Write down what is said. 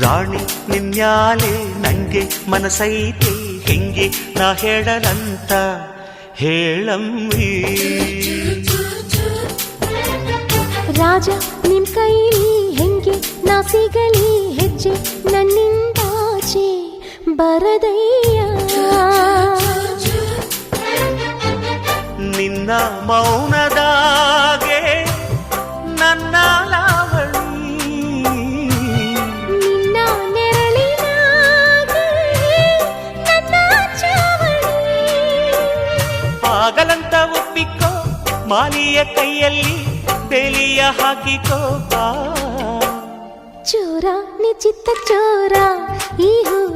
ರಾಣಿ ನಿನ್ಯಾಲೆ ನಂಗೆ ಮನಸೈತೆ ಹೆಂಗೆ ನಾ ಹೇಳಲಂತ ಹೇಳಮ್ಮಿ ರಾಜ ನಿಮ್ ಕೈಲಿ ಹೆಂಗೆ ನಾ ಸಿಗಲಿ ಹೆಜ್ಜೆ ನನ್ನಿಂದಾಚೆ ಬರದಯ್ಯ ನಿನ್ನ ಮೌನದಾಗೆ ಆಗಲಂತ ಒಪ್ಪಿಕೋ ಮಾಲಿಯ ಕೈಯಲ್ಲಿ ಬೇಲಿಯ ಹಾಕಿಕೋ ಚೋರ ನಿಚಿತ್ತ ಚೋರ ಈ ಮುನ್ನ